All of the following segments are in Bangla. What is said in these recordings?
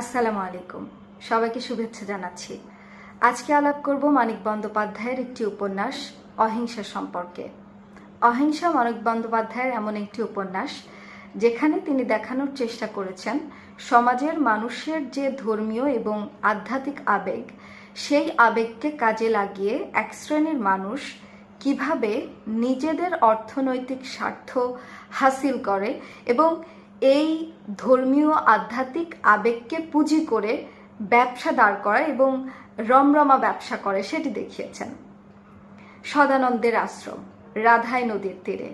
আসসালামু আলাইকুম। সবাইকে শুভেচ্ছা জানাচ্ছি। আজকে আলাপ করব মানিক বন্দ্যোপাধ্যায়ের একটি উপন্যাস, অহিংসা সম্পর্কে। অহিংসা মানিক বন্দ্যোপাধ্যায়ের এমন একটি উপন্যাস, যেখানে তিনি দেখানোর চেষ্টা করেছেন সমাজের মানুষের যে ধর্মীয় এবং আধ্যাত্মিক আবেগ, সেই আবেগকে কাজে লাগিয়ে এক শ্রেণির মানুষ কীভাবে নিজেদের অর্থনৈতিক স্বার্থ হাসিল করে এবং এই ধর্মীয় আধ্যাত্মিক আবেগকে পুঁজি করে ব্যবসা দাঁড় করায় এবং রমরমা ব্যবসা করে, সেটি দেখিয়েছেন। সদানন্দের আশ্রম রাধায় নদীর তীরে।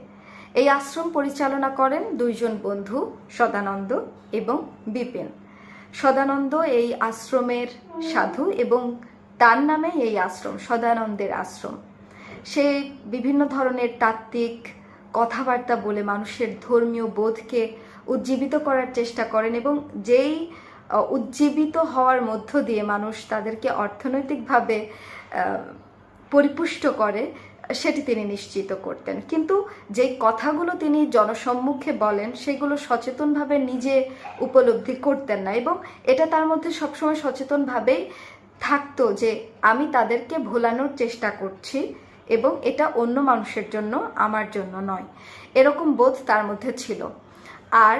এই আশ্রম পরিচালনা করেন দুইজন বন্ধু, সদানন্দ এবং বিপিন। সদানন্দ এই আশ্রমের সাধু এবং তার নামে এই আশ্রম, সদানন্দের আশ্রম। সে বিভিন্ন ধরনের তাত্ত্বিক কথাবার্তা বলে মানুষের ধর্মীয় বোধকে উজ্জীবিত করার চেষ্টা করেন এবং যেই উজ্জীবিত হওয়ার মধ্য দিয়ে মানুষ তাদেরকে অর্থনৈতিকভাবে পরিপুষ্ট করে, সেটি তিনি নিশ্চিত করতেন। কিন্তু যে কথাগুলো তিনি জনসম্মুখে বলেন, সেগুলো সচেতনভাবে নিজে উপলব্ধি করতেন না এবং এটা তার মধ্যে সবসময় সচেতনভাবেই থাকতো যে আমি তাদেরকে ভোলানোর চেষ্টা করছি এবং এটা অন্য মানুষের জন্য আমার জন্য নয়। এরকম বোধ তার মধ্যে ছিল। আর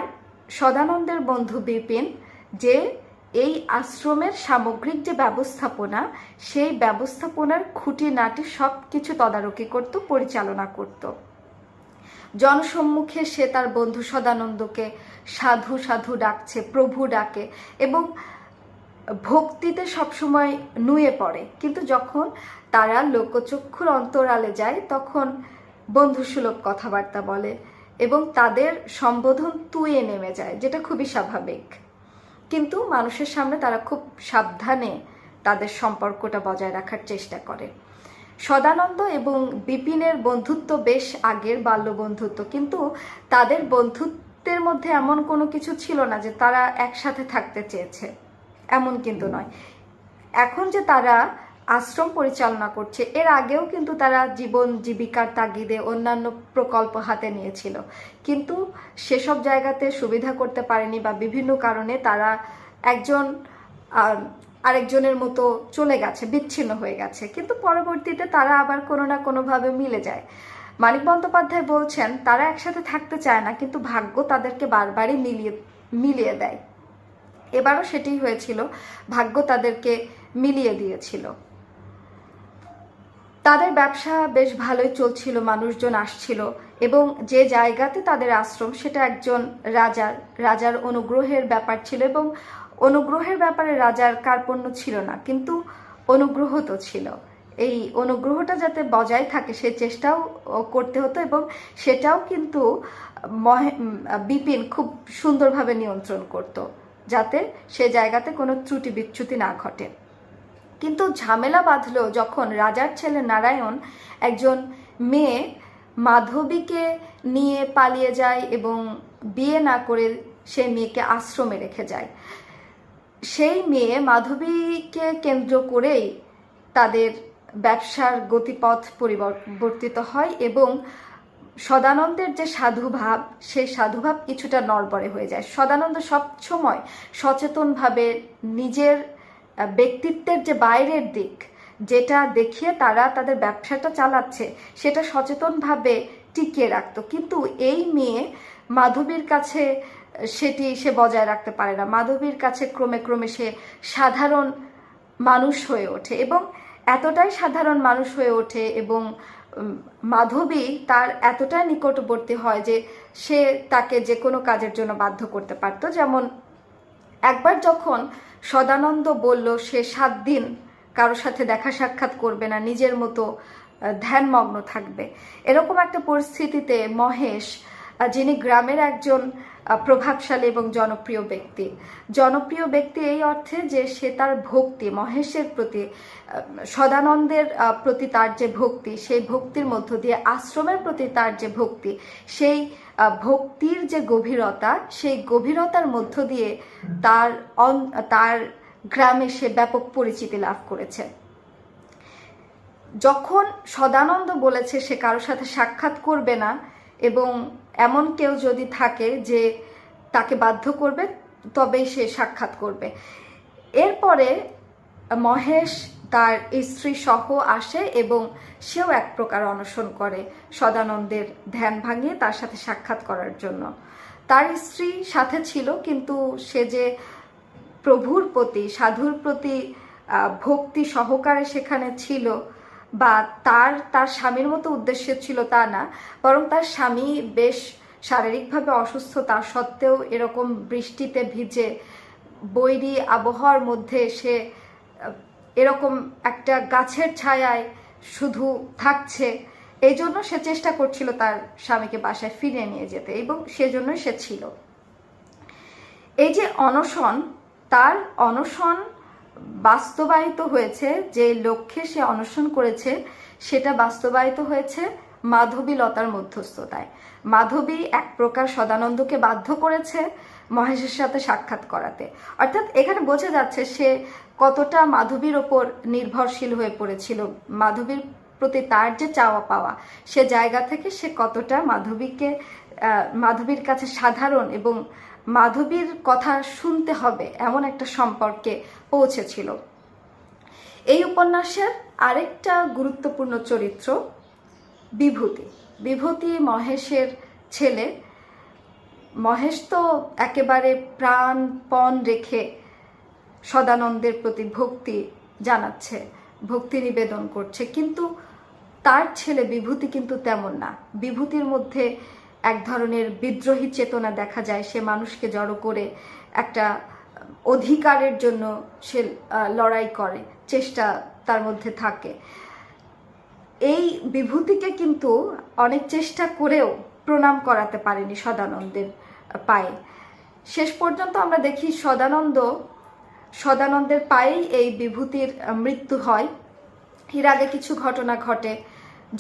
সদানন্দের বন্ধু বিপিন যে এই আশ্রমের সামগ্রিক যে ব্যবস্থাপনা, সেই ব্যবস্থাপনার খুঁটিনাটি সব কিছু তদারকি করত, পরিচালনা করত। জনসম্মুখে সে তার বন্ধু সদানন্দকে সাধু সাধু ডাকছে, প্রভু ডাকে এবং ভক্তিতে সবসময় নুয়ে পড়ে। কিন্তু যখন তারা লোকচক্ষুর অন্তরালে যায়, তখন বন্ধুসুলভ কথাবার্তা বলে এবং তাদের সম্বোধন তুয়ে নেমে যায়, যেটা খুবই স্বাভাবিক। কিন্তু মানুষের সামনে তারা খুব সাবধানে তাদের সম্পর্কটা বজায় রাখার চেষ্টা করে। সদানন্দ এবং বিপিনের বন্ধুত্ব বেশ আগের বাল্য বন্ধুত্ব কিন্তু তাদের বন্ধুত্বের মধ্যে এমন কোনো কিছু ছিল না যে তারা একসাথে থাকতে চেয়েছে। এমন কিন্তু নয়। এখন যে তারা আশ্রম পরিচালনা করছে। এর আগেও কিন্তু তারা জীবন জীবিকার তাগিদে অন্যান্য প্রকল্প হাতে নিয়েছিল। কিন্তু সেসব জায়গাতে সুবিধা করতে পারেনি বা বিভিন্ন কারণে তারা একজন আরেকজনের মতো চলে গেছে, বিচ্ছিন্ন হয়ে গেছে। কিন্তু পরবর্তীতে তারা আবার কোনো না কোনোভাবে মিলে যায়। মানিক বন্দ্যোপাধ্যায় বলছেন, তারা একসাথে থাকতে চায় না, কিন্তু ভাগ্য তাদেরকে বারবারই মিলিয়ে মিলিয়ে দেয়। এবারও সেটি হয়েছিল। ভাগ্য তাদেরকে মিলিয়ে দিয়েছিল। তাদের ব্যবসা বেশ ভালোই চলছিল, মানুষজন আসছিল এবং যে জায়গাতে তাদের আশ্রম সেটা একজন রাজার রাজার অনুগ্রহের ব্যাপার ছিল এবং অনুগ্রহের ব্যাপারে রাজার কার্পণ্য ছিল না, কিন্তু অনুগ্রহ তো ছিল। এই অনুগ্রহটা যাতে বজায় থাকে সে চেষ্টাও করতে হতো এবং সেটাও কিন্তু বিপিন খুব সুন্দরভাবে নিয়ন্ত্রণ করত, যাতে সে জায়গাতে কোনো ত্রুটি বিচ্যুতি না ঘটে। কিন্তু ঝামেলা বাঁধলো যখন রাজার ছেলে নারায়ণ একজন মেয়ে মাধবীকে নিয়ে পালিয়ে যায় এবং বিয়ে না করে সে মেয়েকে আশ্রমে রেখে যায়। সেই মেয়ে মাধবীকে কেন্দ্র করেই তাদের ব্যবসার গতিপথ পরিবর্তিত হয় এবং সদানন্দের যে সাধুভাব, সেই সাধুভাব কিছুটা নড়বড়ে হয়ে যায়। সদানন্দ সবসময় সচেতনভাবে নিজের ব্যক্তিত্বের যে বাইরের দিক, যেটা দেখিয়ে তারা তাদের ব্যবসাটা চালাচ্ছে, সেটা সচেতনভাবে টিকিয়ে রাখতো। কিন্তু এই মেয়ে মাধবীর কাছে, সেটি সে বজায় রাখতে পারে না। মাধবীর কাছে ক্রমে ক্রমে সে সাধারণ মানুষ হয়ে ওঠে এবং এতটাই সাধারণ মানুষ হয়ে ওঠে এবং মাধবী তার এতটাই নিকটবর্তী হয় যে সে তাকে যে কোনো কাজের জন্য বাধ্য করতে পারতো। যেমন, একবার যখন সদানন্দ বলল, সে সাত দিন কারও সাথে দেখা সাক্ষাৎ করবে না, নিজের মতো ধ্যানমগ্ন থাকবে। এরকম একটা পরিস্থিতিতে মহেশ যিনি গ্রামের একজন প্রভাবশালী এবং জনপ্রিয় ব্যক্তি জনপ্রিয় ব্যক্তি এই অর্থে যে সে তার ভক্তি, মহেশের প্রতি সদানন্দের প্রতি তার যে ভক্তি, সেই ভক্তির মধ্য দিয়ে আশ্রমের প্রতি তার যে ভক্তি, সেই ভক্তির যে গভীরতা, সেই গভীরতার মধ্য দিয়ে তার তার গ্রামে সে ব্যাপক পরিচিতি লাভ করেছে। যখন সদানন্দ বলেছে সে কারোর সাথে সাক্ষাৎ করবে না এবং এমন কেউ যদি থাকে যে তাকে বাধ্য করবে, তবেই সে সাক্ষাৎ করবে। এরপরে মহেশ তার স্ত্রী সহ আসে এবং সেও এক প্রকার অনশন করে, সদানন্দের ধ্যান ভাঙিয়ে তার সাথে সাক্ষাৎ করার জন্য। তার স্ত্রী সাথে ছিল, কিন্তু সে যে প্রভুর প্রতি, সাধুর প্রতি ভক্তি সহকারে সেখানে ছিল বা তার তার স্বামীর মতো উদ্দেশ্য ছিল তা না, বরং তার স্বামী বেশ শারীরিকভাবে অসুস্থ, তা সত্ত্বেও এরকম বৃষ্টিতে ভিজে বৈরী আবহাওয়ার মধ্যে সে এরকম একটা গাছের ছায়ায় শুধু থাকছে এই জন্য সে চেষ্টা করছিল তার স্বামীকে বাসায় ফিরে নিয়ে যেতে এবং সেজন্যই সে ছিল। এই যে অনশন, তার অনশন বাস্তবায়িত হয়েছে, যে লক্ষ্যে সে অনশন করেছে, সেটা বাস্তবায়িত হয়েছে মাধবী লতার মধ্যস্থতায়। মাধবী এক প্রকার সদানন্দকে বাধ্য করেছে মহেশের সাথে সাক্ষাৎ করাতে। অর্থাৎ এখানে বোঝা যাচ্ছে সে কতটা মাধবীর ওপর নির্ভরশীল হয়ে পড়েছিল। মাধবীর প্রতি তার যে চাওয়া পাওয়া, সে জায়গা থেকে সে কতটা মাধবীকে মাধবীর কাছে সাধারণ এবং মাধবীর কথা শুনতে হবে এমন একটা সম্পর্কে পৌঁছেছিল। এই উপন্যাসের আরেকটা গুরুত্বপূর্ণ চরিত্র বিভূতি। বিভূতি মহেশের ছেলে মহেশ তো একেবারে প্রাণপণ রেখে সদানন্দের প্রতি ভক্তি জানাচ্ছে, ভক্তি নিবেদন করছে। কিন্তু তার ছেলে বিভূতি কিন্তু তেমন না। বিভূতির মধ্যে এক ধরনের বিদ্রোহী চেতনা দেখা যায়। সে মানুষকে জড়ো করে একটা অধিকারের জন্য সে লড়াই করে, চেষ্টা তার মধ্যে থাকে। এই বিভূতিকে কিন্তু অনেক চেষ্টা করেও প্রণাম করাতে পারেনি সদানন্দের পায়ে। শেষ পর্যন্ত আমরা দেখি সদানন্দ, সদানন্দের পায়েই এই বিভূতির মৃত্যু হয়। এর আগে কিছু ঘটনা ঘটে,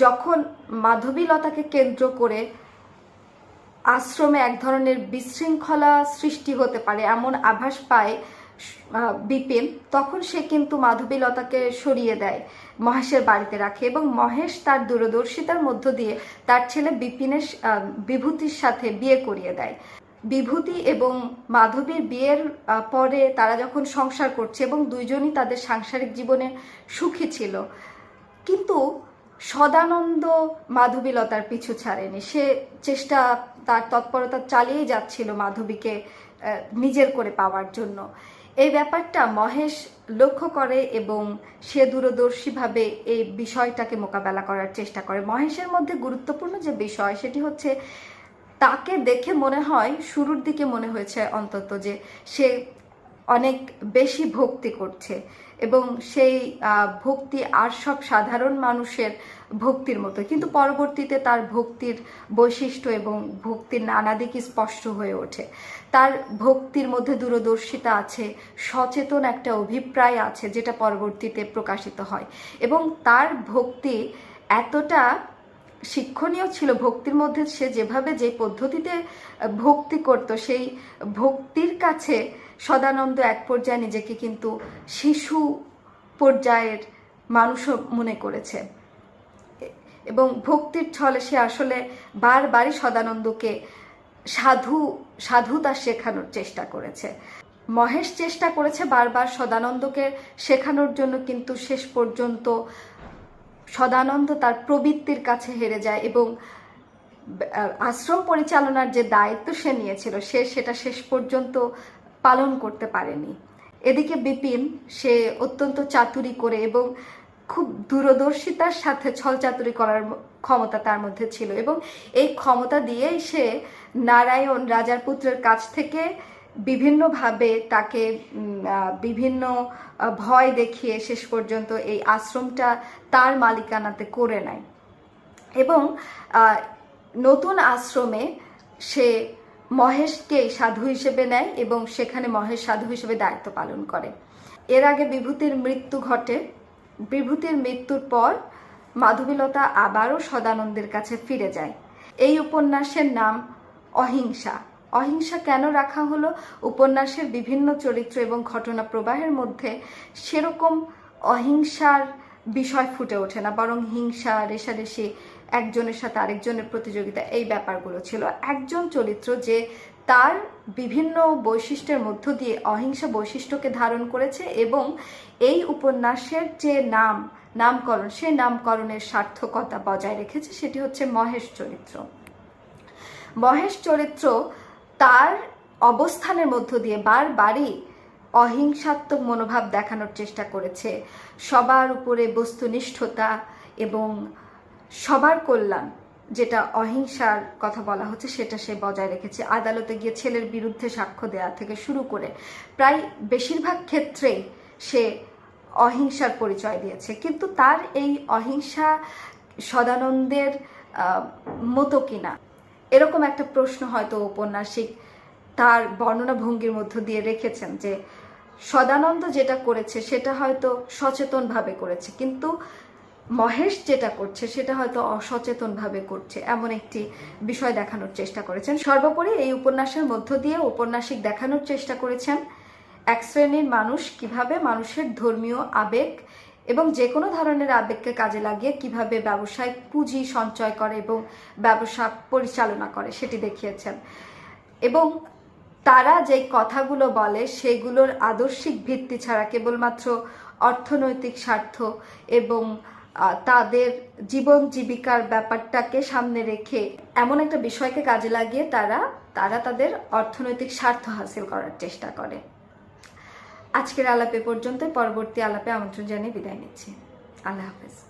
যখন মাধবীলতাকে কেন্দ্র করে আশ্রমে এক ধরনের বিশৃঙ্খলা সৃষ্টি হতে পারে, এমন আভাস পায় বিপিন, তখন সে কিন্তু মাধবীলতাকে সরিয়ে দেয়, মহেশের বাড়িতে রাখে এবং মহেশ তার দূরদর্শিতার মধ্য দিয়ে তার ছেলে বিপিনের বিভূতির সাথে বিয়ে করিয়ে দেয়। বিভূতি এবং মাধবীর বিয়ের পরে তারা যখন সংসার করছে এবং দুইজনই তাদের সাংসারিক জীবনে সুখী ছিল, কিন্তু সদানন্দ মাধবীলতার পিছু ছাড়েনি। সে চেষ্টা, তার তৎপরতা চালিয়ে যাচ্ছিল মাধবীকে নিজের করে পাওয়ার জন্য। এই ব্যাপারটা মহেশ লক্ষ্য করে এবং সে দূরদর্শীভাবে এই বিষয়টাকে মোকাবেলা করার চেষ্টা করে। মহেশের মধ্যে গুরুত্বপূর্ণ যে বিষয়, সেটি হচ্ছে তাকে দেখে মনে হয়, শুরুর দিকে মনে হয়েছে অন্তত যে সে অনেক বেশি ভক্তি করছে। এবং সেই ভক্তি আর সব সাধারণ মানুষের ভক্তির মতো। কিন্তু পরবর্তীতে তার ভক্তির বৈশিষ্ট্য এবং ভক্তির নানা দিক স্পষ্ট হয়ে ওঠে। তার ভক্তির মধ্যে দূরদর্শিতা আছে, সচেতন একটা অভিপ্রায় আছে, যেটা পরবর্তীতে প্রকাশিত হয়। এবং তার ভক্তি এতটা শিক্ষণীয় ছিল, ভক্তির মধ্যে সে যেভাবে যে পদ্ধতিতে ভক্তি করত, সেই ভক্তির কাছে সদানন্দ এক পর্যায়ে নিজেকে কিন্তু শিশু পর্যায়ের মানুষও মনে করেছে। এবং ভক্তির ছলে সে আসলে বারবারই সদানন্দকে সাধু সাধুতা শেখানোর চেষ্টা করেছে। মহেশ চেষ্টা করেছে বারবার সদানন্দকে শেখানোর জন্য, কিন্তু শেষ পর্যন্ত সদানন্দ তার প্রবৃত্তির কাছে হেরে যায় এবং আশ্রম পরিচালনার যে দায়িত্ব সে নিয়েছিল, সে সেটা শেষ পর্যন্ত পালন করতে পারেনি। এদিকে বিপিন, সে অত্যন্ত চাতুরি করে এবং খুব দূরদর্শিতার সাথে ছল চাতুরি করার ক্ষমতা তার মধ্যে ছিল এবং এই ক্ষমতা দিয়েই সে নারায়ণ রাজার পুত্রের কাছ থেকে বিভিন্নভাবে তাকে বিভিন্ন ভয় দেখিয়ে শেষ পর্যন্ত এই আশ্রমটা তার মালিকানাতে করে নেয়। এবং নতুন আশ্রমে সে মহেশকে সাধু হিসেবে নেয় এবং সেখানে মহেশ সাধু হিসেবে দায়িত্ব পালন করে। এর আগে বিভূতির মৃত্যু ঘটে। বিভূতির মৃত্যুর পর মাধবীলতা আবারও সদানন্দের কাছে ফিরে যায়। এই উপন্যাসের নাম অহিংসা। অহিংসা কেন রাখা হলো? উপন্যাসের বিভিন্ন চরিত্র এবং ঘটনা প্রবাহের মধ্যে সেরকম অহিংসার বিষয় ফুটে ওঠে না, বরং হিংসা, রেশারেশি, একজনের সাথে আরেকজনের প্রতিযোগিতা, এই ব্যাপারগুলো ছিল। একজন চরিত্র যে তার বিভিন্ন বৈশিষ্ট্যের মধ্য দিয়ে অহিংসা বৈশিষ্ট্যকে ধারণ করেছে এবং এই উপন্যাসের যে নাম, নামকরণ, সেই নামকরণের সার্থকতা বজায় রেখেছে, সেটি হচ্ছে মহেশ চরিত্র। মহেশ চরিত্র তার অবস্থানের মধ্য দিয়ে বারবারই অহিংসাত্মক মনোভাব দেখানোর চেষ্টা করেছে। সবার উপরে বস্তুনিষ্ঠতা এবং সবার কল্যাণ যেটা অহিংসার কথা বলা হচ্ছে, সেটা সে বজায় রেখেছে। আদালতে গিয়ে ছেলের বিরুদ্ধে সাক্ষ্য দেওয়া থেকে শুরু করে প্রায় বেশিরভাগ ক্ষেত্রেই সে অহিংসার পরিচয় দিয়েছে। কিন্তু তার এই অহিংসা সদানন্দের মতো কিনা এরকম একটা প্রশ্ন হয়তো ঔপন্যাসিক তার বর্ণনা ভঙ্গির মধ্য দিয়ে রেখেছেন যে সদানন্দ যেটা করেছে সেটা হয়তো সচেতনভাবে করেছে, কিন্তু মহেশ যেটা করছে সেটা হয়তো অসচেতনভাবে করছে এমন একটি বিষয় দেখানোর চেষ্টা করেছেন। সর্বোপরি এই উপন্যাসের মধ্য দিয়ে উপন্যাসিক দেখানোর চেষ্টা করেছেন, এক শ্রেণির মানুষ কীভাবে মানুষের ধর্মীয় আবেগ এবং যে কোনো ধরনের আবেগকে কাজে লাগিয়ে কীভাবে ব্যবসায় পুঁজি সঞ্চয় করে এবং ব্যবসা পরিচালনা করে সেটি দেখিয়েছেন। এবং তারা যে কথাগুলো বলে সেগুলোর আদর্শিক ভিত্তি ছাড়া কেবলমাত্র অর্থনৈতিক স্বার্থ এবং তাদের জীবন জীবিকার ব্যাপারটাকে সামনে রেখে এমন একটা বিষয়কে কাজে লাগিয়ে তারা তারা তাদের অর্থনৈতিক স্বার্থ হাসিল করার চেষ্টা করে। আজকের আলাপে পর্যন্ত পরবর্তী আলাপে আমন্ত্রণ জানিয়ে বিদায় নিচ্ছি। আল্লাহ হাফেজ।